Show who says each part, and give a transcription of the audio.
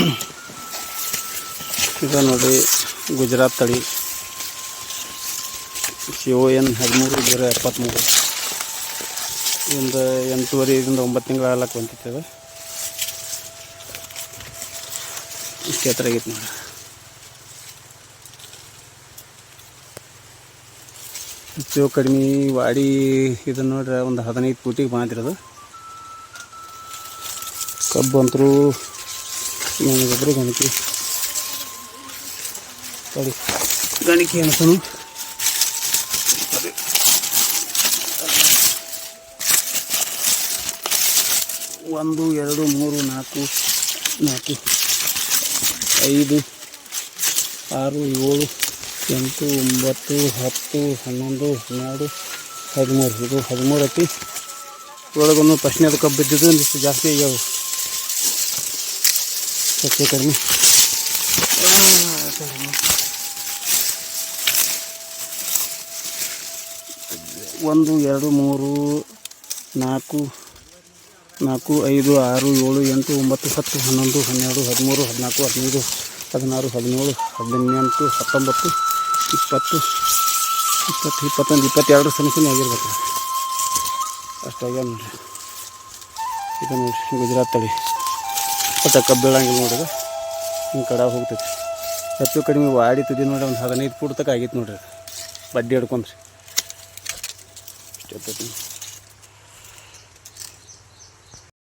Speaker 1: ಇದು ನೋಡಿ ಗುಜರಾತ್ ತಳಿ. ಸಿ ಒ ಎನ್ ಹದಿಮೂರು, ಜೀರೋ ಎಪ್ಪತ್ತ್ಮೂರು ಒಂದು ಎಂಟೂವರೆ, ಇದರಿಂದ ಒಂಬತ್ತು ತಿಂಗಳು ಆಗ್ಲಕ್ಕೆ ಬಂತಿತ್ತು ಇಷ್ಟು ಎತ್ತರ ಆಗಿತ್ತು ನೋಡಿ. ಹೆಚ್ಚು ಕಡಿಮೆ ವಾಡಿ ಇದನ್ನು ನೋಡ್ರಿ ಒಂದು ಹದಿನೈದು ಫೂಟಿಗೆ ಬಂದಿರೋದು. ಕಬ್ಬು ಅಂತರೂ ನನಗೊಬ್ಬರು ಗಣಕಿ. ತಡಿ. ಗಣಕಿ ಅನ್ಸನು ಒಂದು, ಎರಡು, ಮೂರು, ನಾಲ್ಕು ನಾಲ್ಕು, ಐದು, ಆರು, ಏಳು, ಎಂಟು, ಒಂಬತ್ತು, ಹತ್ತು, ಹನ್ನೊಂದು, ಹನ್ನೆರಡು, ಹದಿಮೂರು. ಇದು ಹದಿಮೂರು ಐತಿ ಒಳಗೊಂದು ಪ್ರಶ್ನೆ ಕಬ್ಬು ಬಿದ್ದಿದ್ದು, ಒಂದಿಷ್ಟು ಜಾಸ್ತಿ ಆಗ್ಯಾವ. ಹೆಚ್ಚು ಕಡಿಮೆ. ಒಂದು, ಎರಡು, ಮೂರು, ನಾಲ್ಕು ನಾಲ್ಕು, ಐದು, ಆರು, ಏಳು, ಎಂಟು, ಒಂಬತ್ತು, ಹತ್ತು, ಹನ್ನೊಂದು, ಹನ್ನೆರಡು, ಹದಿಮೂರು, ಹದಿನಾಲ್ಕು, ಹದಿನೈದು, ಹದಿನಾರು, ಹದಿನೇಳು, ಹದಿನೆಂಟು, ಹತ್ತೊಂಬತ್ತು, ಇಪ್ಪತ್ತು ಇಪ್ಪತ್ತು, ಇಪ್ಪತ್ತೊಂದು, ಇಪ್ಪತ್ತೆರಡು ಸಮಸ್ಯೆ ಆಗಿರ್ಬೇಕು. ಅಷ್ಟಾಗ್ಯಾವ ನೋಡಿರಿ. ಇದು ನೋಡಿರಿ, ಗುಜರಾತ್ ತಳಿ. ಒಟ್ಟು ಕಬ್ಬು ಬೀಳಂಗಿಲ್ಲ ನೋಡಿದ್ರೆ ಹಿಂಗೆ ಕಡ ಹೋಗ್ತೈತಿ. ಹೆಚ್ಚು ಕಡಿಮೆ ವಾಡಿ ತುದಿ ನೋಡಿ ಒಂದು ಹದಿನೈದು ಫೂಟ್ ತಕ ಆಗೈತೆ ನೋಡಿರಿ. ಬಡ್ಡಿ ಹಿಡ್ಕೊಂಡ್ರಿ.